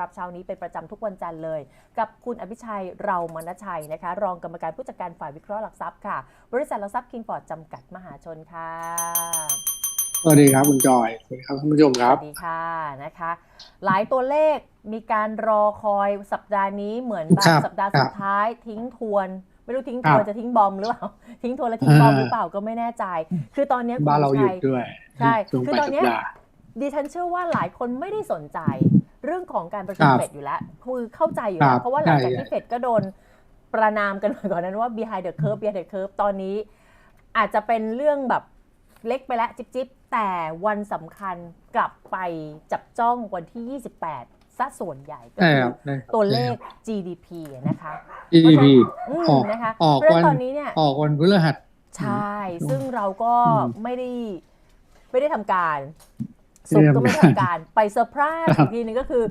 รับเช้านี้เป็นประจำทุกวันจันทร์เลย กับคุณอภิชัยเรามณชัยนะคะ รองกรรมการผู้จัดการฝ่ายวิเคราะห์หลักทรัพย์ค่ะ บริษัทหลักทรัพย์คิงฟอร์ดจำกัดมหาชนค่ะสวัสดีครับคุณจอยสวัสดีครับท่านผู้ชมคสรับวัสดีค่ะนะคะ หลายตัวเลขมีการรอคอยสัปดาห์นี้เหมือนแบครับบสัปดาห์ครับสุดท้ายทิ้งทวนไม่รู้ทิ้งทครัวนบจะทิ้งบอมหรือเปล่าทิ้งทวนแล้วทิ้งบอมอ่าหรือเปล่าก็ไม่แน่ใจ คือตอนนี้คุณบ้านเราหยุดชัยด้วยใช่ช่วงคือปลายตอนสัเนี้ปยดาห์ดิฉันเชื่อว่าหลายคนไม่ได้สนใจ เรื่องของการประชุมครับเฟดอยู่แล้วคือเข้าใจอยู่คแล้รัวบเพราะว่าหลังจากใช่ที่เฟดก็โดนประนามกันมาก่อนนั้นว่า behind the curve behind the curve ตอนนี้ อาจจะเป็นเรื่องแบบเล็กไปแล้วจิบจิบแต่วันสำคัญกลับไปจับจ้องวันที่ 28ซะส่วนใหญ่ก็ใช่คืครัอบใช่ครับตัวเลข GDP นะคะ GDP อืมออกนะคะออกเพราะฉะวันั้นนตอนนี้เนี่ยออกวันพฤหัสใช่ ซึ่งเราก็อืมไม่ได้ไม่ได้ทำการไม่ สุกได้ร์ก็ไม่ได้ทำการทำการไปเซอร์ไพรส์ครัอีบกทีนึงก็คือ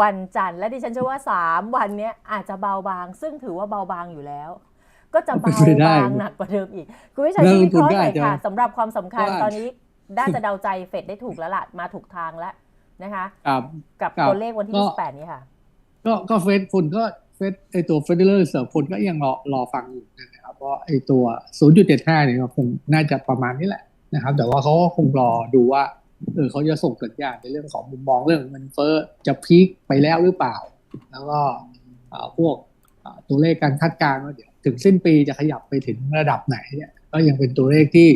วันจันทร์และดิฉันเชื่อว่า 3 วันเนี้ยอาจจะเบาบาง ซึ่งถือว่าเบาบางอยู่แล้ว ก็จะเบาเป็นไปได้บางหนักกว่าเดิมอีก คุณวิชัยนักช่วยลวิงเคทุนราะห์ก็หน่อาอจยจะค่ะสำหรับความสำคัญว่าตอนนี้น่าจะเดาใจเฟดได้ถูกแล้วล่ะมาถูกทางแล้วนะคะครับกับครับตัวเลขวันที่ก็28 นี้ค่ะ ก็ก็เฟดคนก็เฟดไอตัว Federal Reserve คนก็ยังรอรอฟังอยู่นะครับเพราะไอตัว 0.75 เนี่ยก็คงน่าจะประมาณนี้แหละนะครับ แต่ว่าเขาก็คงรอดูว่า เออเขาจะส่งสัญญาณในเรื่องของมุมมองเรื่องเงินเฟ้อจะพีคไปแล้วหรือเปล่า แล้วก็พวกตัวเลขการคาดการณ์ว่าเดี๋ยวถึงสิ้นปีจะขยับไปถึงระดับไหนเนี่ยก็ยังเป็นตัวเลขที่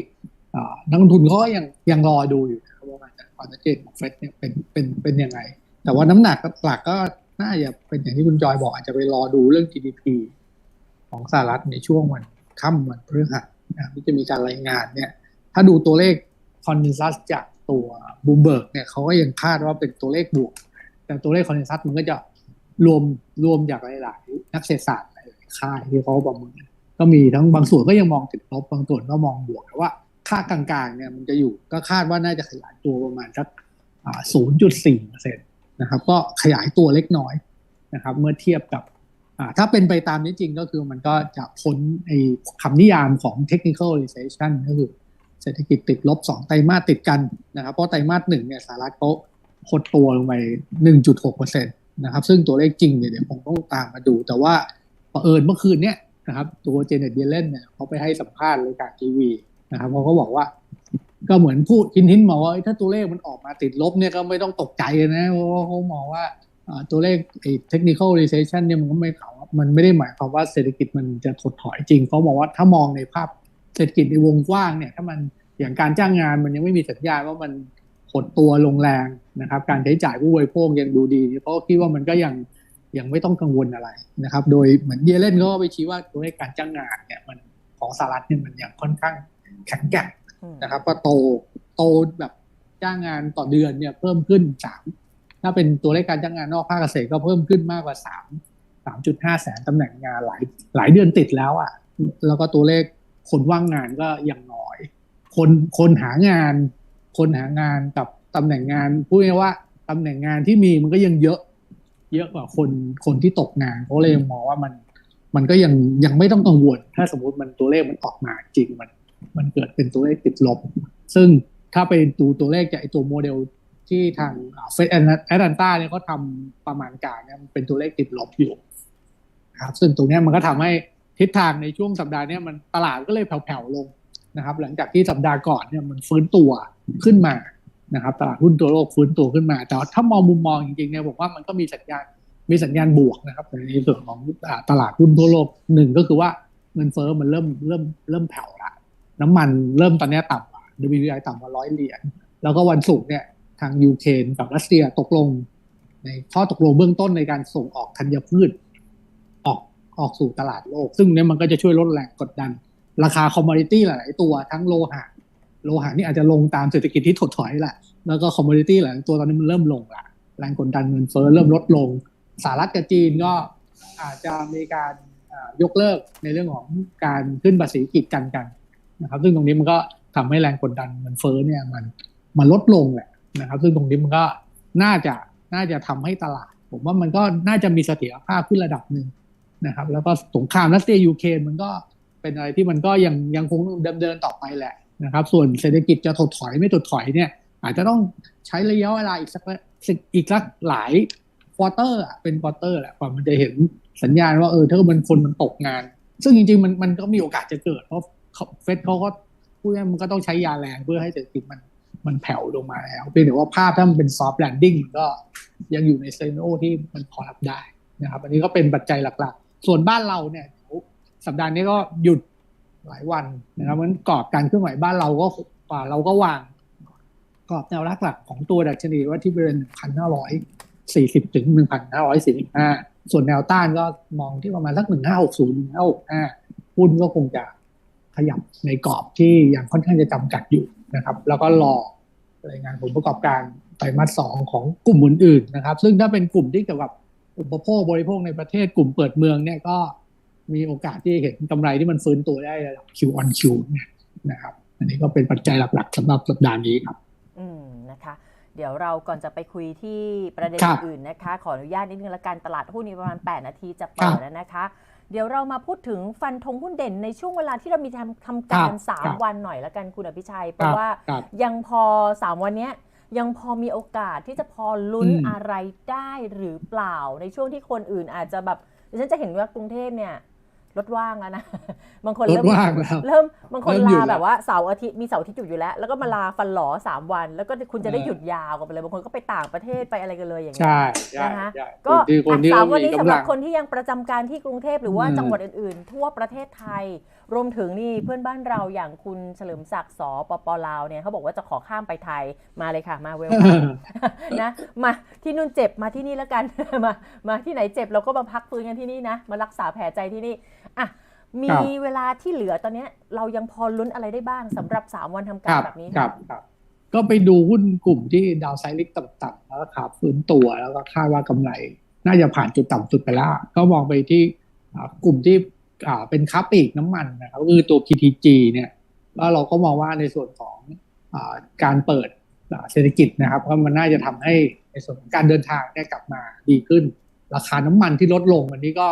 นักลงทุนเขาก็ยังยังรอดูอยู่นะว่ามันจะความชัดเจนของเฟดเนี่ยเป็นเป็นเป็นยังไง แต่ว่าน้ำหนักหลักก็น่าจะเป็นอย่างที่คุณจอยบอกอาจจะไปรอดูเรื่อง GDP ของสหรัฐในช่วงวันค่ำวันพฤหัสนะที่จะมีการรายงานเนี่ย ถ้าดูตัวเลขคอนเ e น s ัสจาก ตัวบูมเบิร์กเนี่ยเขาก็ยังคาดว่าเป็นตัวเลขบวก แต่ตัวเลขคอนเ e น s ัสมันก็จะรวมรวมจากหลาย ๆ นักเศรษฐศาสตร์หลายๆค่ายที่เขาประเมินก็มีทั้งบางส่วนก็ยังมองติดลบบางส่วนก็มองบวกแต่ว่าค่ากลางๆเนี่ยมันจะอยู่ก็คาดว่าน่าจะขยายตัวประมาณสัก0.4เปอร์เซ็นต์นะครับก็ขยายตัวเล็กน้อยนะครับ เมื่อเทียบกับถ้าเป็นไปตามนี้จริงก็คือมันก็จะพ้นไอ้คำนิยามของ technical recession ก็คือ ศรษฐกิจติดลบสองไตรมาสติดกันนะครับ เพราะไตรมาสหนึ่งเนี่ยสหรัฐเขาหดตัวลงไป 1.6เปอร์เซ็นต์นะครับ ซึ่งตัวเลขจริงเนี่ยเดี๋ยวคงต้องตามมาดู แต่ว่าเผอิญเมื่อคืนเนี่ยนะครับ ตัวเจเน็ตเยเลนเนี่ยเขาไปให้สัมภาษณ์รายการทีวีนะครับเขาก็บอกว่า ก็เหมือนพูดทิ้นทินมาว่าเอ้ถ้าตัวเลขมันออกมาติดลบเนี่ยก็ไม่ต้องตกใจนะเพราะเขามองว่าอ่าตัวเลขไอ้ technical recession เนี่ยมันก็ไม่เขามันไม่ได้หมายความว่าเศรษฐกิจมันจะถดถอยจริงเขาบอกว่าถ้ามองในภาพ เศรษฐกิจในวงกว้างเนี่ยถ้ามันอย่างการจ้างงานมันยังไม่มีสัญญาณว่ามันหดตัวลงแรงนะครับ การใช้จ่ายผู้บริโภคยังดูดี เพราะคิดว่ามันก็ยังยังไม่ต้องกังวลอะไรนะครับ โดยเหมือนเยเลนก็ไปชี้ว่าตัวเลขการจ้างงานเนี่ยมันของสหรัฐเนี่ยมันยังค่อนข้างแข็งแกร่งอืมนะครับก็โตโตแบบจ้างงานต่อเดือนเนี่ยเพิ่มขึ้นสามถ้าเป็นตัวเลขการจ้างงานนอกภาคเกษตรก็เพิ่มขึ้นมากกว่าสามสามจุดห้าแสนตำแหน่งงานหลายหลายเดือนติดแล้วอะ่ะ แล้วก็ตัวเลข คนว่างงานก็ยังน้อย คนคนหางาน คนหางานกับตำแหน่งงานพูดง่ายว่าตำแหน่งงานที่มีมันก็ยังเยอะ เยอะกว่าคนคนที่ตกงานเขาเลยมองว่ามันมันก็ยังยังไม่ต้องกังวล ถ้าสมมติมันตัวเลขมันออกมาจริงมัน มันเกิดเป็นตัวเลขติดลบ ซึ่งถ้าไปดูตัวเลขจากไอตัวโมเดลที่ทางเฟดแอตแลนต้าเนี่ยเขาทำประมาณการเนี่ยมันเป็นตัวเลขติดลบอยู่ ครับ ซึ่งตรงนี้มันก็ทำให้ ทิศทางในช่วงสัปดาห์นี้มันตลาดก็เลยแผ่วๆลงนะครับ หลังจากที่สัปดาห์ก่อนเนี่ยมันฟื้นตัวขึ้นมานะครับ ตลาดหุ้นตัวโลกฟื้นตัวขึ้นมา แต่ถ้ามองมุมมองจริงๆเนี่ยผมว่ามันก็มีสัญญาณมีสัญญาณบวกนะครับในส่วนของตลาดหุ้นทั่วโลกหนึ่งก็คือว่าเงินเฟ้อมันเริ่มเริ่มเริ่มแผ่วละน้ำมันเริ่มตอนนี้ต่ำกว่า WTI ต่ำกว่าร้อยเหรียญแล้วก็วันศุกร์เนี่ยทางยูเครนกับรัสเซียตกลง ในข้อตกลงเบื้องต้นในการส่งออกธัญพืช ออกสู่ตลาดโลก ซึ่งเนี่ยมันก็จะช่วยลดแรงกดดัน ราคาคอมมอดิตี้หลายตัวทั้งโลหะ โลหะนี่อาจจะลงตามเศรษฐกิจที่ถดถอยแหละแล้วก็คอมมอดิตี้หลายตัวตอนนี้มันเริ่มลงละแรงกดดันเงินเฟ้อเริ่มลดลงสหรัฐกับจีนก็อาจจะมีการยกเลิกในเรื่องของการขึ้นภาษีกีดกันกันนะครับซึ่งตรงนี้มันก็ทำให้แรงกดดันเงินเฟ้อเนี่ยมันมันลดลงแหละนะครับ ซึ่งตรงนี้มันก็น่าจะน่าจะทำให้ตลาด ผมว่ามันก็น่าจะมีเสถียรภาพขึ้นระดับหนึ่ง นะครับ แล้วก็สงครามรัสเซียยูเครนมันก็เป็นอะไรที่มันก็ยังยังคงดำเนินต่อไปแหละนะครับ ส่วนเศรษฐกิจจะถดถอยไม่ถดถอยเนี่ย อาจจะต้องใช้ระยะเวลาอีกสักอีกสักหลายควอเตอร์เป็นควอเตอร์แหละกว่ามันจะเห็นสัญญาณว่าเออถ้ามันคนมันตกงาน ซึ่งจริงๆมันมันก็มีโอกาสจะเกิด เพราะเขาเฟดเขาก็พูดง่ายมันก็ต้องใช้ยาแรงเพื่อให้เศรษฐกิจมันมันแผ่วลงมาแล้วเพียงแต่ว่าภาพถ้ามันเป็นซอฟต์แลนดิ้งก็ยังอยู่ในเซนโอที่มันพอรับได้นะครับ อันนี้ก็เป็นปัจจัยหลักๆ ส่วนบ้านเราเนี่ยสัปดาห์นี้ก็หยุดหลายวันนะครับมันกรอบการเคลื่อนไหวบ้านเราก็กว่าเราก็วางกรอบแนวรับหลักของตัวดัชนีว่าที่บริเวณ1,540ถึง1,545ส่วนแนวต้านก็มองที่ประมาณสัก1,560 1,565หุ้นก็คงจะขยับในกรอบที่ยังค่อนข้างจะจำกัดอยู่นะครับ แล้วก็รอรายงานผลประกอบการไตรมาสสองของกลุ่มอื่นๆนะครับ ซึ่งถ้าเป็นกลุ่มที่เกี่ยวกับ อุปโภคบริโภคในประเทศกลุ่มเปิดเมืองเนี่ยก็มีโอกาสที่เห็นกำไรที่มันฟื้นตัวได้ระดับ Q on Q เนี่ยนะครับ อันนี้ก็เป็นปัจจัยหลักๆสำหรับสัปดาห์นี้ครับ อืมนะคะ เดี๋ยวเราก่อนจะไปคุยที่ประเด็นครับอื่นๆนะคะ ขออนุญาตนิดนึงละกันตลาดหุ้นนี้ประมาณ 8 นาทีจะเปิดแล้วนะคะ เดี๋ยวเรามาพูดถึงฟันธงหุ้นเด่นในช่วงเวลาที่เรามีทำทำการครับครับ3วันหน่อยละกันคุณอภิชัย เพครัราะบว่าครับยังพอ 3 วันเนี้ย ยังพอมีโอกาสที่จะพอลุ้นอืมอะไรได้หรือเปล่าในช่วงที่คนอื่นอาจจะแบบดิฉันจะเห็นว่ากรุงเทพเนี่ยรถว่างแล้วนะ บางคนรถเริ่มว่างแล้วเริ่มบางคนเริ่มหยุดลาแล้วแบบว่าเสาร์อาทิตย์มีเสาร์อาทิตย์หยุดอยู่แล้ว แล้วก็มาลาฟันหลอสามวัน แล้วก็คุณจะได้เออหยุดยาวกันไปเลย บางคนก็ไปต่างประเทศไปอะไรกันเลยอย่างเงี้ยใช่ใช่นะคะใช่ก็คนที่คนที่อะสามเขาวันมีนี้สำหกำรัลับงคนที่ยังประจำการที่กรุงเทพหรือว่าอืมจังหวัดอื่นๆ ทั่วประเทศไทย รวมถึงนี่เพื่อนบ้านเราอย่างคุณเฉลิมศักดิ์สปปลาวเนี่ยเขาบอกว่าจะขอข้ามไปไทยมาเลยค่ะ มาเวลนะมาที่นู่นเจ็บมาที่นี่แล้วกันมามาที่ไหนเจ็บเราก็มาพักฟื้นกันที่นี่นะ มารักษาแผลใจที่นี่อะมีครับเวลาที่เหลือตอนเนี้ยเรายังพอลุ้นอะไรได้บ้างสำหรับ 3 วันทำคการรับแบบนี้ครับครับ ก็ไปดูหุ้นกลุ่มที่ดาวไซด์ลิกต่ำๆแล้วก็ขาฟื้นตัวแล้วก็คาดว่ากำไร น่าจะผ่านจุดต่ำสุดไปแล้วก็มองไปที่อ่ากลุ่มที่อ่า เป็นค้าปลีกน้ำมันนะครับคือตัว PTG เนี่ยแล้วเราก็มองว่าในส่วนของอาการเปิดเศรษฐกิจนะครับก็มันน่าจะทำให้ในส่วนของการเดินทางเนี่ยกลับมาดีขึ้น ราคาน้ำมันที่ลดลงวันนี้ก็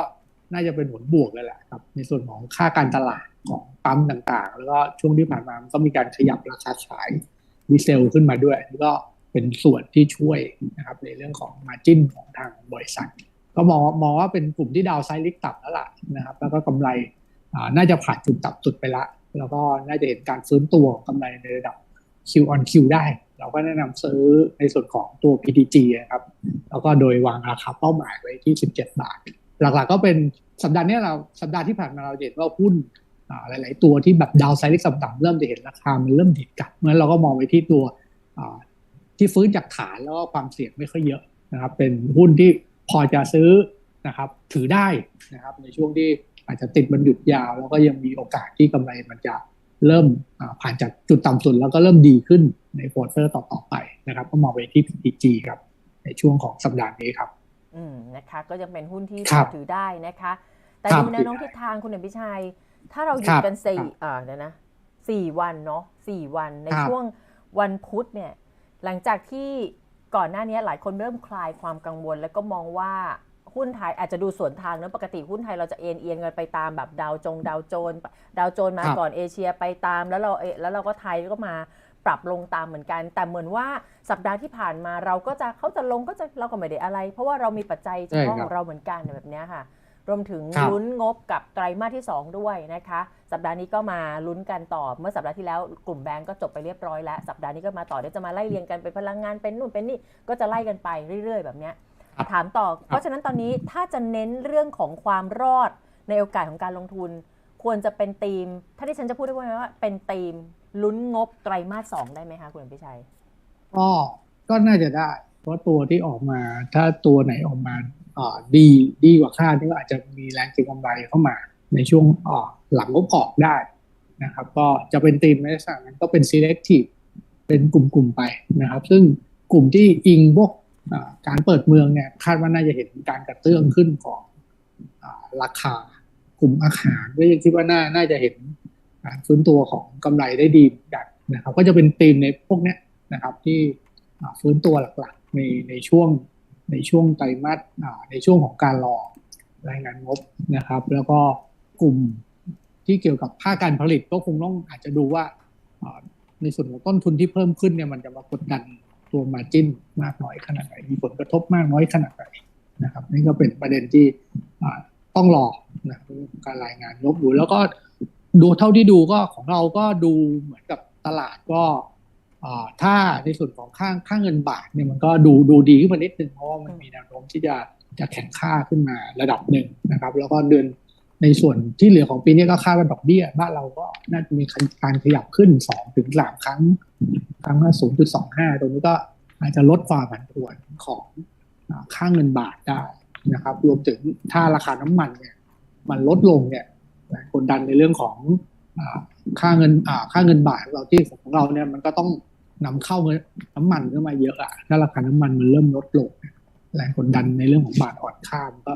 น่าจะเป็นผลบวกเลยแหละครับ ในส่วนของค่าการตลาดของปั๊มต่างๆ แล้วก็ช่วงที่ผ่านมามันก็มีการขยับราคาขายดีเซลขึ้นมาด้วยนี่ก็เป็นส่วนที่ช่วยนะครับในเรื่องของมาจิ้นของทางบริษัท ก็มองมองว่าเป็นกลุ่มที่ดาวไซด์ลิกต่ำแล้วล่ะนะครับ แล้วก็กำไรอ่าน่าจะผ่านจุดต่ำสุดไปละ แล้วก็น่าจะเห็นการฟื้นตัวของกำไรในระดับ Q on Q ได้ เราก็แนะนำซื้อในส่วนของตัว PTG นะครับ แล้วก็โดยวางราคาเป้าหมายไว้ที่ 17 บาท หลักๆก็เป็นสัปดาห์นี้เราสัปดาห์ที่ผ่านมาเราเห็นว่าหุ้นหลาย ๆ ตัวที่แบบดาวไซด์ล็กต่ำๆเริ่มจะเห็นราคามันเริ่มดีดกลับเพราะฉะนั้นเราก็มองไปที่ตัวที่ฟื้นจากฐานแล้วก็ความเสี่ยงไม่ค่อยเยอะนะครับ เป็นหุ้นที่ พอจะซื้อนะครับ ถือได้นะครับ ในช่วงที่อาจจะติดมันหยุดยาว แล้วก็ยังมีโอกาสที่กำไรมันจะเริ่มอ่าผ่านจากจุดต่ำสุดแล้วก็เริ่มดีขึ้นในควอเตอร์ต่อๆไปนะครับ ก็มองไปที่ PTG ครับ ในช่วงของสัปดาห์นี้ครับ อืมนะคะ ก็ยังเป็นหุ้นที่ครับถือได้นะคะ แต่ครับดูแนวโน้มทิศทางคุณอภิชัย ถ้าเราหยุคดรับกันสี่ครับอ่าเดี๋ยวนะสี่วันเนาะสี่วันในครับช่วงวันพุธเนี่ย หลังจากที่ ก่อนหน้านี้หลายคนเริ่มคลายความกังวล แล้วก็มองว่าหุ้นไทยอาจจะดูสวนทางเนอะปกติหุ้นไทยเราจะเอ็นเอียงกันไปตามแบบดาวจงดาวโจนส์ดาวโจนส์มาครับก่อนเอเชียไปตาม แล้วเราเอแล้วเราก็ไทยก็มาปรับลงตามเหมือนกัน แต่เหมือนว่าสัปดาห์ที่ผ่านมาเราก็จะเขาจะลงก็จะเราก็ไม่ได้อะไร เพราะว่าเรามีปัจจัยเฉพาะใช่ขครัอบงเราเหมือนกันแบบเนี้ยค่ะ รวมถึงครับลุ้นงบกับไตรมาสที่ 2 ด้วยนะคะ สัปดาห์นี้ก็มาลุ้นกันต่อ เมื่อสัปดาห์ที่แล้วกลุ่มแบงก์ก็จบไปเรียบร้อยแล้ว สัปดาห์นี้ก็มาต่อเดี๋ยวจะมาไล่เรียงกันเป็นพลังงานเป็นนู่นเป็นนี่ก็จะไล่กันไปเรื่อย ๆ แบบเนี้ยครับถามต่อ เพราะฉะนั้นตอนนี้ถ้าจะเน้นเรื่องของความรอดในโอกาสของการลงทุน ควรจะเป็นธีม ถ้าที่ฉันจะพูดได้ว่าว่าเป็นธีมลุ้นงบไตรมาสสองได้ไหมคะคุณอภิชัยก็ก็น่าจะได้ เพราะตัวที่ออกมาถ้าตัวไหนออกมาอ่า ดีดีกว่าคาดนี่ก็อาจจะมีแรงเก็งกำไรเข้ามาในช่วงหลังงบออกได้นะครับ ก็จะเป็นธีมในลักษณะนั้นก็เป็น selective เป็นกลุ่มๆไปนะครับ ซึ่งกลุ่มที่อิงพวกการเปิดเมืองเนี่ยคาดว่าน่าจะเห็นการกระเตื้องขึ้นของอราคากลุ่มอาหารก็ยังคิดว่าน่าน่าจะเห็นการฟื้นตัวของกำไรได้ดีกันนะครับ ก็จะเป็นธีมในพวกนี้นะครับ ที่ฟื้นตัวหลักๆในในช่วง ในช่วงไตรมาสในช่วงของการรอรายงานงบนะครับ แล้วก็กลุ่มที่เกี่ยวกับภาคการผลิตก็คงต้องอาจจะดูว่าในส่วนของต้นทุนที่เพิ่มขึ้นเนี่ยมันจะมากดดันตัวมาจิ้นมากน้อยขนาดไหนมีผลกระทบมากน้อยขนาดไหนนี่ก็เป็นประเด็นที่ต้องรอนะการรายงานงบอยู่แล้วก็ดูเท่าที่ดูก็ของเราก็ดูเหมือนกับตลาดก็ ถ้าในส่วนของค่าค่าเงินบาทเนี่ยมันก็ดูดูดีขึ้นมานิดนึงเพราะว่ามันมีแนวโน้มที่จะจะแข็งค่าขึ้นมาระดับหนึ่งนะครับ แล้วก็เดือนในส่วนที่เหลือของปีนี้ก็คาดว่าดอกเบี้ยบ้านเราก็น่าจะมีการขยับขึ้นสองถึงสามครั้ง ครั้งละ0.25ตรงนี้ก็อาจจะลดความผันผวนของอค่าเงินบาทได้นะครับ รวมถึงถ้าราคาน้ำมันเนี่ย มันลดลงเนี่ยกดดันในเรื่องของอค่าเงินค่าเงินบาทเราที่ของเราเนี่ยมันก็ต้อง นำเข้าเงินน้ำมันเข้ามาเยอะอะถ้าราคาน้ำมันมันเริ่มลดลงแรงกดดันในเรื่องของบาทอ่อนค่ามันก็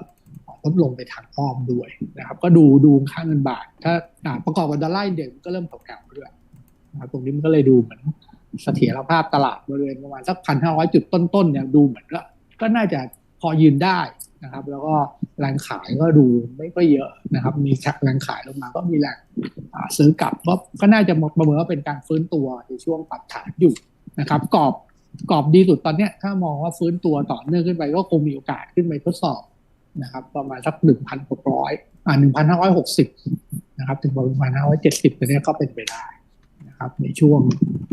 ลดลงไปทางอ้อมด้วยนะครับ ก็ดูดูค่าเงินบาท ถ้าประกอบกับดอลลาร์อินเด็กซ์มันก็เริ่มแผ่วๆด้วยนะตรงนี้มันก็เลยดูเหมือนเสถียรภาพตลาดบริเวณประมาณสักพันห้าร้อยจุดต้นๆเนี่ยดูเหมือนก็ก็น่าจะพอยืนได้ นะครับ แล้วก็แรงขายก็ดูไม่ก็เยอะนะครับ มีแรงขายลงมาก็มีแรงซื้อกลับก็ก็น่าจะประเมินว่าเป็นการฟื้นตัวในช่วงปรับฐานอยู่นะครับกรอบกรอบดีสุดตอนเนี้ยถ้ามองว่าฟื้นตัวต่อเนื่องขึ้นไปก็คงมีโอกาสขึ้นไปทดสอบนะครับ ประมาณสักหนึ่งพันหกร้อยอ่าหนึ่งพันห้าร้อยหกสิบนะครับ ถึงประมาณห้าร้อยเจ็ดสิบตัวเนี้ยก็เป็นไปได้นะครับ ในช่วง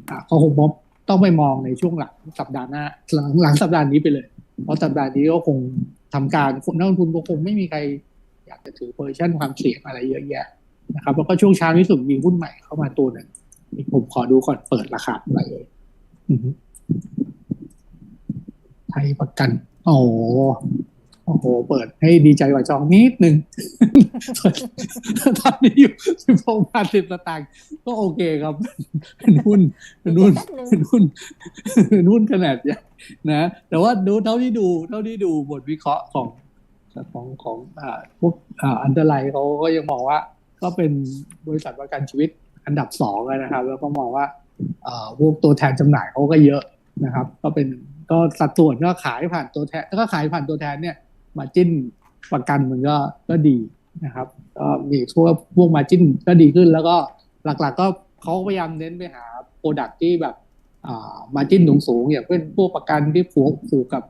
อ่าก็คงพบต้องไปมองในช่วงหลังสัปดาห์หน้าหลังหลังสัปดาห์นี้ไปเลย เพราะสัปดาห์นี้ก็คง ทำการนักลงทุนก็คงไม่มีใครอยากจะถือเพซิชันความเสี่ยงอะไรเยอะแยะนะครับแล้วก็ช่วงเช้านี้สุดมีหุ้นใหม่เข้ามาตัวหนึ่งผมขอดูก่อนเปิดราคาอะไรเลยไทยประกัน โอ้ โหโอ้โห เปิดให้ดีใจกว่าจองนิดหนึ่งตอนนี้อยู่สิบหกบาทสิบสตางค์ก็โอเคครับ เป็นหุ้นเป็นหุ้นแป๊บนึงเป็นหุ้นเป็นหุ้นขนาดใหญ่นะ แต่ว่าดูเท่าที่ดูเท่าที่ดูบทวิเคราะห์ของของของอ่าพวกอ่าอันเดอร์ไลน์เขาก็ยังมองว่า ก็เป็นบริษัทประกันชีวิตอันดับสองเลยนะครับ แล้วก็มองว่าอ่าพวกตัวแทนจำหน่ายเขาก็เยอะนะครับ ก็เป็นก็สัดส่วนก็ขายผ่านตัวแทนถ้าขายผ่านตัวแทนเนี่ย มาจิ้นประกันมันก็ก็ดีนะครับก็มีทั่วพวกมาจิ้นก็ดีขึ้น แล้วก็หลักๆก็เขาพยายามเน้นไปหาโปรดักที่แบบอ่ามาจิ้นสูงๆอย่างเช่นพวกประกันที่ผูกผูกกับ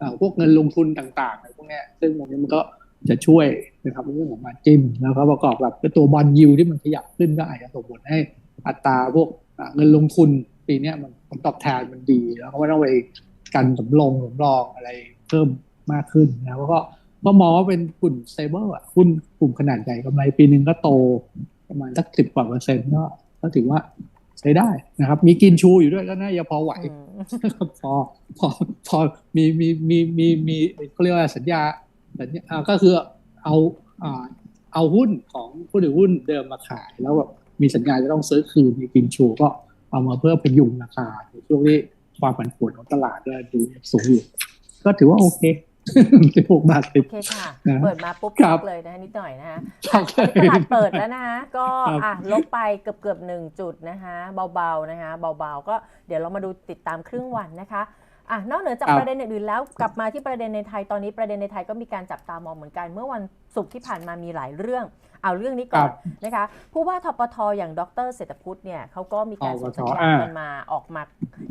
อ่าพวกเงินลงทุนต่างๆอะไรพวกเนี้ยซึ่งตรงนี้มันก็จะช่วยนะครับเรื่องของมาจิ้นแล้วก็ประกอบกับตัวบอลยิวที่มันขยับขึ้นก็อาจจะส่งผลให้อัตราพวกเงินลงทุนปีเนี้ยมันผลตอบแทนมันดี แล้วก็ไม่ต้องไปกันสำรองสำรองอะไรเพิ่ม มากขึ้นนะแล้วก็ก็มองว่าเป็นกลุ่มเซเบอร์อะหุ้นกลุ่มขนาดใหญ่กำไรปีหนึ่งก็โตประมาณสักสิบกว่าเปอร์เซ็นต์ก็ก็ถือว่าใช้ได้นะครับ มีกินชูอยู่ด้วยก็น่าจะพอไหวอืมพอพอพอมีมีมีมีมีเขาเรียกว่าสัญญาสัญญาอ่าก็คือเอาอ่าเอาหุ้นของผู้ถือหุ้นเดิมมาขาย แล้วแบบมีสัญญาจะต้องซื้อคืนมีกินชูก็เอามาเพื่อพยุงราคาในช่วงที่ความผันผวนของตลาดก็ดูสูงอยู่ก็ถือว่าโอเค สิบหกบาทสิบโอเคค่ะนะเปิดมาปุ๊บครับเลยนะนิดหน่อยนะคะครับตลาดเปิดแล้วนะคะก็ครับอะลบไปเกือบเกือบหนึ่งจุดนะคะ เบาๆนะคะ เบาๆ ก็เดี๋ยวเรามาดูติดตามครึ่งวันนะคะ อะนอกเหนือจากครับประเด็นอื่นๆแล้วกลับมาที่ประเด็นในไทยตอนนี้ประเด็นในไทยก็มีการจับตามองเหมือนกัน เมื่อวันศุกร์ที่ผ่านมามีหลายเรื่อง เอาเรื่องนี้ก่อนนะคะผู้ว่าทปทอย่างดรเศรษฐพุทธเนี่ยเขาก็มีการส่งสัญญาณกันมาออกมา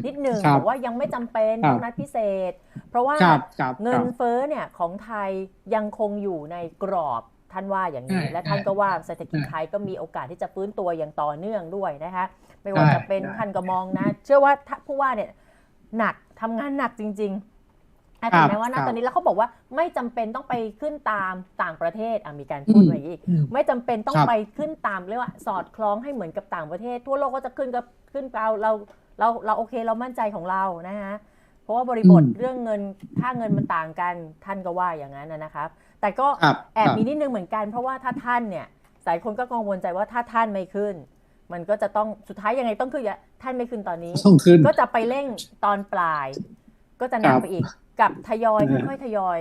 นิดนึงครับบอกว่ายังไม่จำเป็นครับต้องนัดพิเศษ เพราะว่าครับครับเงิคนรับเฟ้อเนี่ยของไทยยังคงอยู่ในกรอบท่านว่าอย่างนี้ใช่และท่านก็ว่าเศรษฐกิจใช่ไทยก็มีโอกาสที่จะฟื้นตัวอย่างต่อเนื่องด้วยนะคะไม่ว่าใช่จะเป็นใช่ท่านก็มองนะ เชื่อว่าถ้าผู้ว่าเนี่ย หนักทำงานหนักจริงๆอะครัถึบงแม้ว่าณครับตอนนี้แล้วเขาบอกว่าไม่จำเป็นต้องไปขึ้นตามต่างประเทศอะมีการพูดอืมมาอีกอืมไม่จำเป็นต้องครับไปขึ้นตามเรียกว่า สอดคล้องให้เหมือนกับต่างประเทศ ทั่วโลกก็จะขึ้นกับขึ้นเราเราเราเราโอเคเรามั่นใจของเรานะคะเพราะว่าบริบทอืมเรื่องเงินค่าเงินมันต่างกันท่านก็ว่าอย่างนั้นนะนะครับ แต่ก็ครับแอบครับมีนิดนึงเหมือนกัน เพราะว่าถ้าท่านเนี่ยหลายคนก็กังวลใจว่าถ้าท่านไม่ขึ้น มันก็จะต้องสุดท้ายยังไงต้องขึ้นอะท่านไม่ขึ้นตอนนี้ต้องขึ้นก็จะไปเร่งตอนปลาย ก็จะหนักครับไปอีกกับทยอยอืมค่อยๆทยอย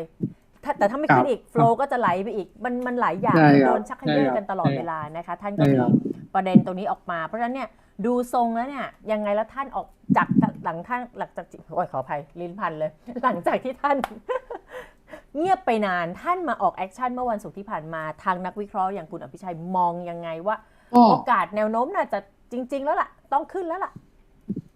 ถ้าแต่ถ้าไม่ครับขึ้นอีกโฟลก็จะไหลไปอีกมันมันหลายอย่างใช่ครับโดนชักเขยื้อใช่ครับกันตลอดใช่เวลานะคะ ท่านก็ใช่มีครับประเด็นตรงนี้ออกมา เพราะฉะนั้นเนี่ยดูทรงแล้วเนี่ยยังไงแล้วท่านออกจากหลังท่านหลังจากโอ้ยขออภัยลิ้นพันเลย หลังจากที่ท่าน เงียบไปนานท่านมาออกแอคชั่นเมื่อวันศุกร์ที่ผ่านมาทางนักวิเคราะห์อย่างคุณอภิชัยมองยังไงว่าก็ โอกาสแนวโน้มน่าจะจริง ๆ แล้วล่ะ ต้องขึ้นแล้วล่ะ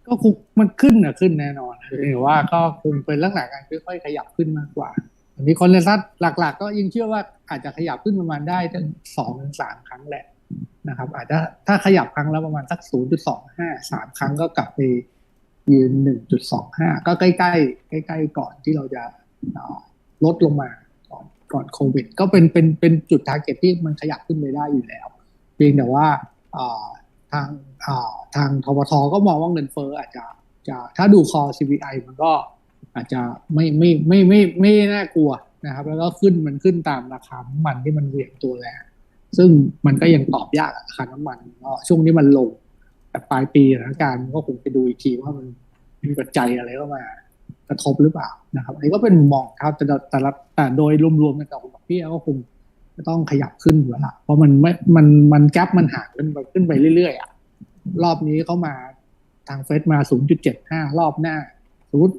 ก็คงมันขึ้นนะขึ้นแน่นอนหรือว่าก็คงเป็นลักษณะการค่อยๆขยับขึ้นมากกว่าอันนี้คอนเซนแซสหลัก ๆ ก็ยังเชื่อว่าอาจจะขยับขึ้นประมาณได้ถึงสองถึงสามครั้งแหละนะครับ อาจจะถ้าขยับครั้งละประมาณสักศูนย์จุดสองห้าสามครั้งก็กลับไปยืนหนึ่งจุดสองห้าก็ใกล้ๆใกล้ๆก่อนที่เราจะเอ่อลดลงมาก่อนก่อนโควิด ก็เป็นเป็นเป็นจุดทาร์เก็ตที่มันขยับขึ้นไปได้อยู่แล้ว เพียงแต่ว่าทางทางทบทก็มองว่าเงินเฟ้ออาจจะจะถ้าดูคอ CPI มันก็อาจจะไม่ไม่ไม่ไม่ไม่ไม่น่ากลัวนะครับ แล้วก็ขึ้นมันขึ้นตามราคาน้ำมันที่มันเหวี่ยงตัวแรงซึ่งมันก็ยังตอบยากราคาน้ำมันช่วงนี้มันลง แต่ปลายปีสถานการณ์มันก็คงไปดูอีกทีว่ามันมีปัจจัยอะไรเข้ามากระทบหรือเปล่านะครับอันนี้ก็เป็นมุมมองครับแต่แต่แต่โดยรวมๆในกับดอกเบี้ยก็คง จะต้องขยับขึ้นอยู่แล้วละเพราะมันไม่ มัน มันแกลบมันห่างขึ้นไปขึ้นไปเรื่อยๆอะ รอบนี้เขามาทางเฟดมา 0.75 รอบหน้า สมมติ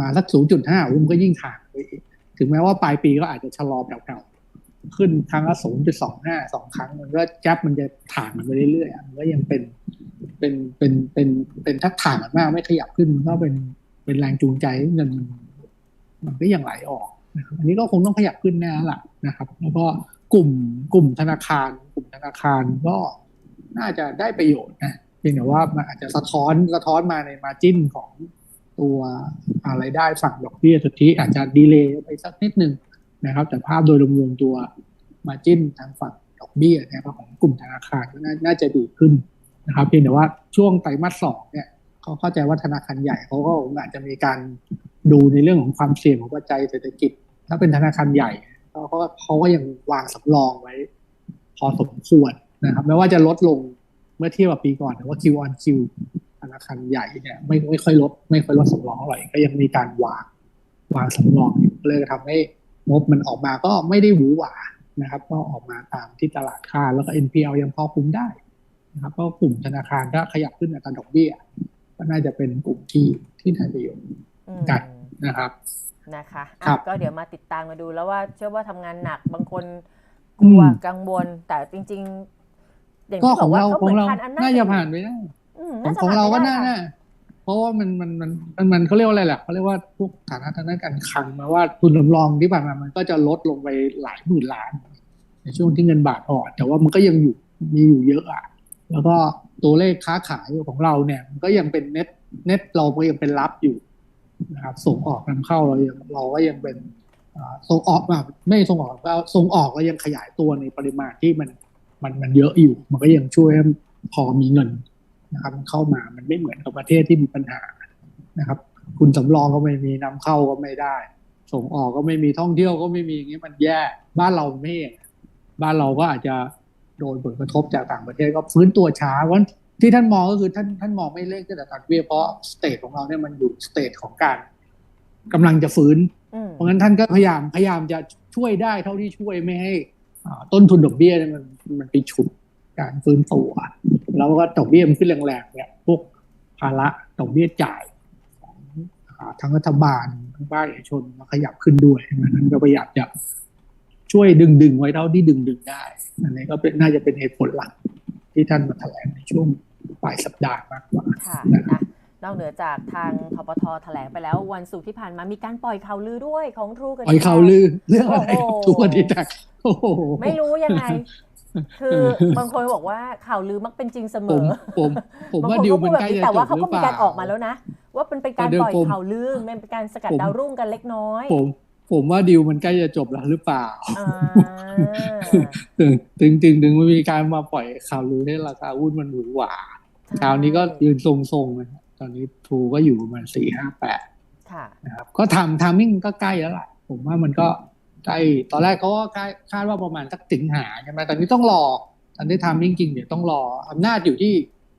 มาสัก 0.5อุ้มก็ยิ่งห่างไปอีกถึงแม้ว่าปลายปีก็อาจจะชะลอแผ่วๆขึ้นครั้งละ 0.25 สองครั้ง มันก็แกลบมันจะถ่างมันไปเรื่อยๆ มันก็ยังเป็น เป็น เป็น เป็น เป็นทักถ่างกันมาก ไม่ขยับขึ้น มันก็เป็น เป็นแรงจูงใจเงินมัน มันก็ยังไหลออกนะครับอันนี้ก็คงต้องขยับขึ้นแน่ละนะครับ แล้วก็ กลุ่มกลุ่มธนาคาร กลุ่มธนาคารก็น่าจะได้ประโยชน์นะเพียงแต่ว่ามันอาจจะสะท้อนสะท้อนมาในมาจิ้นของตัวอะไรได้ฝั่งดอกเบี้ยสุทธิอาจจะดีเลย์ไปสักนิดหนึ่งนะครับ แต่ภาพโดยรวมๆตัวมาจิ้นทางฝั่งดอกเบี้ยนะครับของกลุ่มธนาคารก็น่าจะดีขึ้นนะครับ เพียงแต่ว่าช่วงไตรมาสสองเนี่ยเขาเข้าใจว่าธนาคารใหญ่เขาก็อาจจะมีการดูในเรื่องของความเสี่ยงของปัจจัยเศรษฐกิจ ถ้าเป็นธนาคารใหญ่ เขาก็เขาก็ยังวางสำรองไว้ พอสมควรนะครับแม้ว่าจะลดลงเมื่อเทียบกับปีก่อนแต่ว่า Q on Q ธนาคารใหญ่เนี่ยไม่ไม่ค่อยลด ไม่ค่อยลดสำรองเท่าไหร่ก็ยังมีการวางวางสำรองอยู่เลยทำให้งบมันออกมาก็ไม่ได้หวือหวานะครับ ก็ออกมาตามที่ตลาดคาดแล้วก็ NPL ยังพอคุมได้นะครับก็กลุ่มธนาคารถ้าขยับขึ้นอัตราดอกเบี้ย ก็น่าจะเป็นกลุ่มที่ที่ได้ประโยชน์กันนะครับ นะคะอะครับ ก็เดี๋ยวมาติดตามมาดูแล้วว่าเชื่อว่าทำงานหนักบางคนกลัวอืม กังวล แต่จริงๆอย่างก็ที่ขบอองกว่าเราก็ของเหมือนเราทานอำนาจน่าจะผ่านไปได้อืมของน่าจะของเราก็ผ่น่าไปได้น่าเพราะว่ามันมันมันมันมันเขาเรียกว่าอะไรแหละเขาเรียกว่าพวกฐานะทางด้านการคลังมาว่าทุนสำรองที่ผ่านมามันก็จะลดลงไปหลายหมื่นล้าน ในช่วงที่เงินบาทอ่อนแต่ว่ามันก็ยังอยู่มีอยู่เยอะอะ แล้วก็ตัวเลขค้าขายของเราเนี่ยมันก็ยังเป็นเน็ตเน็ตเราก็ยังเป็นรับอยู่ นะครับส่งออกนำเข้าเรายังเราก็ยังเป็นส่งออกแบบไม่ส่งออกก็ส่งออกเรายังขยายตัวในปริมาณที่มันมันมันเยอะอยู่ มันก็ยังช่วยพอมีเงินนะครับมันเข้ามามันไม่เหมือนกับประเทศที่มีปัญหานะครับ คุณสำรองก็ไม่มีนำเข้าก็ไม่ได้ ส่งออกก็ไม่มีท่องเที่ยวก็ไม่มีอย่างนี้มันแย่บ้านเราไม่บ้านเราก็อาจจะโดนผลกระทบจากต่างประเทศก็ฟื้นตัวช้าเพราะฉะนั้น ที่ท่านมองก็คือท่านท่านมองไม่เร่งก็แต่ตัดเบี้ยเพราะสเตจของเราเนี่ยมันอยู่สเตจของการกำลังจะฟื้นอืมเพราะงั้นท่านก็พยายามพยายามจะช่วยได้เท่าที่ช่วยไม่ให้อ่าต้นทุนดอกเบี้ยเนี่ยมันมันไปฉุดการฟื้นตัวแล้วก็ดอกเบี้ยมันขึ้นแรงๆเนี่ยพวกภาระดอกเบี้ยจ่ายของอ่าทั้งรัฐบาลทั้งภาคเอกชนมาขยับขึ้นด้วยเพราะฉะนั้นก็พยายามจะช่วยดึงดึงๆไว้เท่าที่ดึงดึงๆได้ อันนี้ก็เป็นน่าจะเป็นเหตุผลหลักที่ท่านมาแถลงในช่วง ปลายสัปดาห์มากกว่าค่ะอะนอกเหนือจากทางทปทแถลงไปแล้ววันศุกร์ที่ผ่านมามีการปล่อยข่าวลือด้วยของทรูกันปล่อยข่าวลือเรื่องอะไรโอ้โหทุกวันที่แตกโอ้โหไม่รู้ยังไง คือบางคนบอกว่าข่าวลือมักเป็นจริงเสมผมอผมผมบางว่าคนดิวก็พูมัดนแบบใกล้นี้จะแต่จว่าบเขาหรืก็อเปมีล่าการออกมาแล้วนะ ว่าเป็นเป็นการเดี๋ยวปล่อยผมข่าวลือมันเป็นการสกัดผมดาวรุ่งกันเล็กน้อย ผม ผมว่าดิวมันใกล้จะจบแล้วหรือเปล่าอ่าถึงถึงถึงถึงมันมีการมาปล่อยข่าวลือให้ราคาหุ้นมันหวือหวาเช้านี้ก็ยืนทรงๆนะครับตอนนี้ทรูก็อยู่ประมาณสี่ห้าแปดค่ะนะครับ ก็ทำทามมิ่งก็ใกล้แล้วล่ะ ผมว่ามันก็ใกล้ตอนแรกเขาก็คาดคาดว่าประมาณสักสิงหาใช่ไหมแต่นี้ต้องรอตอนนี้ทามมิ่งจริงเดี๋ยวต้องรออำนาจอยู่ที่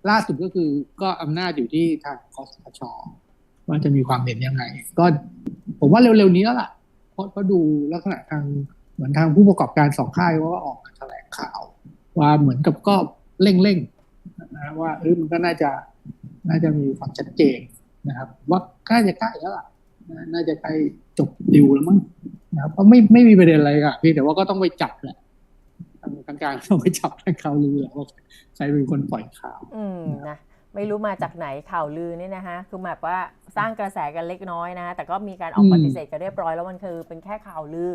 ล่าสุดก็คือ ก็อำนาจอยู่ที่ทางคอสชว่าจะมีความเห็นยังไง ก็ผมว่าเร็วๆนี้แล้วล่ะเพ ราะเพราะดูลักษณะทางเหมือนทางผู้ประกอบการสองค่ายเขาออกมาแถลงข่าว ว่าเหมือนกับก็เร่งๆนะว่าเออมันก็น่าจะน่าจะมีความชัดเจนนะครับ ว่าใกล้จะใกล้แล้วล่ะน่าจะใกล้จบดิวแล้วมั้งนะครับก็ไม่ไม่มีประเด็นอะไรอะพี่แต่ว่าก็ต้องไปจับแหละทางทางการต้องไปจับทางข่าวลือแหละว่าใครเป็นคนปล่อยข่าวอืมนะ ไม่รู้มาจากไหนข่าวลือเนี่ยนะคะคือแบบว่าสร้างกระแสกันเล็กน้อยนะคะแต่ก็มีการออกอืมปฏิเสธกันเรียบร้อยแล้วมันคือเป็นแค่ข่าวลือ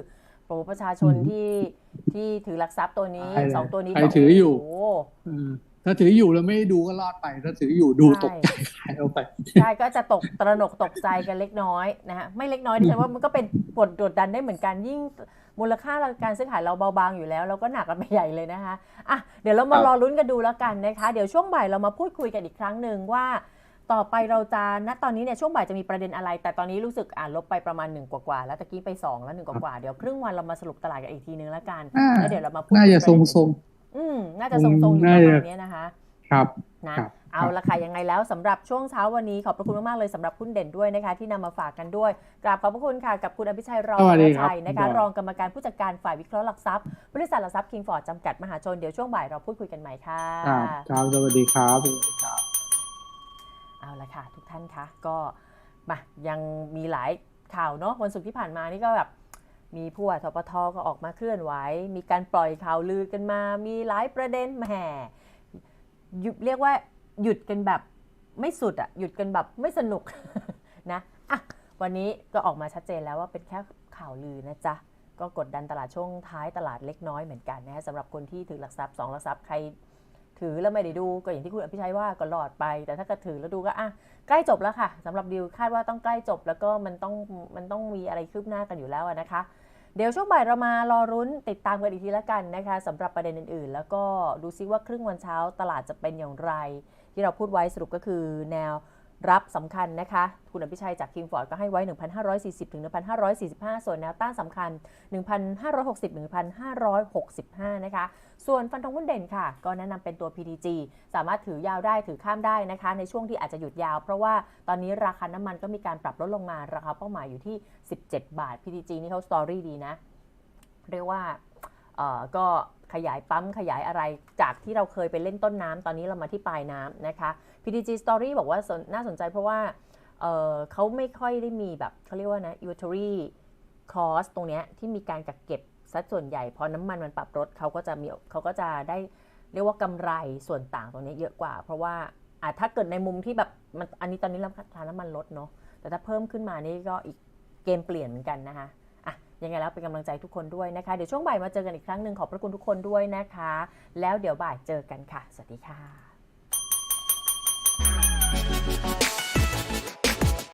โปรประชาชนอืมที่ที่ถือหลักทรัพย์ตัวนี้ใช่เลยสองตัวนี้ใครก็ถืออยู่โโหเออถ้าถืออยู่แล้วไม่ดูก็รอดไป ถ้าถืออยู่ดูใช่ตกใจขายเอาไปใช่ก็จะตกตระหนกตกใจกันเล็กน้อยนะฮะไม่เล็กน้อยดิฉันว่ามันก็เป็นกดกดดันได้เหมือนกันยิ่ง มูลค่าการซื้อขายเราเบาบางอยู่แล้ว เราก็หนักกันไปใหญ่เลยนะคะอะเดี๋ยวเรามาครับรอลุ้นกันดูแล้วกันนะคะ เดี๋ยวช่วงบ่ายเรามาพูดคุยกันอีกครั้งหนึ่งว่า ต่อไปเราจะณตอนนี้เนี่ยช่วงบ่ายจะมีประเด็นอะไร แต่ตอนนี้รู้สึกอ่านลบไปประมาณหนึ่งกว่าๆแล้วตะกี้ไปสองแล้วหนึ่งกว่าๆเดี๋ยวครึ่งวันเรามาสรุปตลาดกันอีกทีนึงแล้วกันอ่าแล้วเดี๋ยวเรามาพูดน่าจะคุยทปรงระเด็นทรงอืมน่าจะทรงๆอยู่ประมาณเนี้ยนะคะๆครับนะครับ เอาละค่ะยังไงแล้วสำหรับช่วงเช้าวันนี้ขอบพระคุณมากๆเลยสำหรับคุณเด่นด้วยนะคะ ที่นำมาฝากกันด้วยกราบขอบพระคุณค่ะกับคุณอภิชัยรองสวัสดีครับชัยนะคะคุณบอยรองกรรมการผู้จัดการฝ่ายวิเคราะห์หลักทรัพย์บริษัทหลักทรัพย์คิงฟอร์ดจำกัดมหาชนเดี๋ยวช่วงบ่ายเราพูดคุยกันใหม่ค่ะครับครับสวัสดีครับสวัสดีครับเอาละค่ะ ทุกท่านคะก็มายังมีหลายข่าวเนาะวันศุกร์ที่ผ่านมานี่ก็แบบมีผู้ว่าทปทก็ออกมาเคลื่อนไหว มีการปล่อยข่าวลือกันมา มีหลายประเด็นแหมหยุดเรียกว่า หยุดกันแบบไม่สุดอะหยุดกันแบบไม่สนุกนะอะวันนี้ก็ออกมาชัดเจนแล้วว่าเป็นแค่ข่าวลือนะจ๊ะ ก็กดดันตลาดช่วงท้ายตลาดเล็กน้อยเหมือนกันนะฮะสำหรับคนที่ถือหลักทรัพย์สองหลักทรัพย์ใครถือแล้วไม่ได้ดูก็อย่างที่คุณอภิชัยว่าก็หลอดไป แต่ถ้ากิดถือแล้วดูก็อะใกล้จบแล้วค่ะสำหรับดิวคาดว่าต้องใกล้จบแล้วก็มันต้องมันต้องมีอะไรคืบหน้ากันอยู่แล้วนะคะ เดี๋ยวช่วงบ่ายเรามารอรุ้นติดตามกันอีกทีละกันนะคะสำหรับประเด็นอื่นๆ แล้วก็ดูซิว่าครึ่งวันเช้าตลาดจะเป็นอย่างไร ที่เราพูดไว้สรุปก็คือแนวรับสำคัญนะคะ คุณอภิชัยจากคิงฟอร์ดก็ให้ไว้ 1,540 ถึง 1,545 ส่วนแนวต้านสำคัญ 1,560 ถึง 1,565 นะคะ ส่วนฟันธงหุ้นเด่นค่ะ ก็แนะนำเป็นตัว PTG สามารถถือยาวได้ถือข้ามได้นะคะ ในช่วงที่อาจจะหยุดยาว เพราะว่าตอนนี้ราคาน้ำมันก็มีการปรับลดลงมา ราคาเป้าหมายอยู่ที่ 17 บาท PTG นี่เขาสตอรี่ดีนะ เรียกว่าก็ ขยายปั๊มขยายอะไร จากที่เราเคยไปเล่นต้นน้ำตอนนี้เรามาที่ปลายน้ำนะคะ PTG Story บอกว่านน่าสนใจเพราะว่าเเขาไม่ค่อยได้มีแบบเขาเรียกว่านะ inventory cost ตรงเนี้ยที่มีการกักเก็บสัดส่วนใหญ่พอน้ำมันมันปรับลดเขาก็จะมีเขาก็จะได้เรียกว่ากำไรส่วนต่างตรงนี้เยอะกว่า เพราะว่าอะถ้าเกิดในมุมที่แบบมันอันนี้ตอนนี้ราคาน้ำมันลดเนาะแต่ถ้าเพิ่มขึ้นมานี่ก็อีกเกมเปลี่ยนเหมือนกันนะคะ ยังไงแล้วเป็นกำลังใจทุกคนด้วยนะคะ เดี๋ยวช่วงบ่ายมาเจอกันอีกครั้งหนึ่งขอบพระคุณทุกคนด้วยนะคะ แล้วเดี๋ยวบ่ายเจอกันค่ะ สวัสดีค่ะ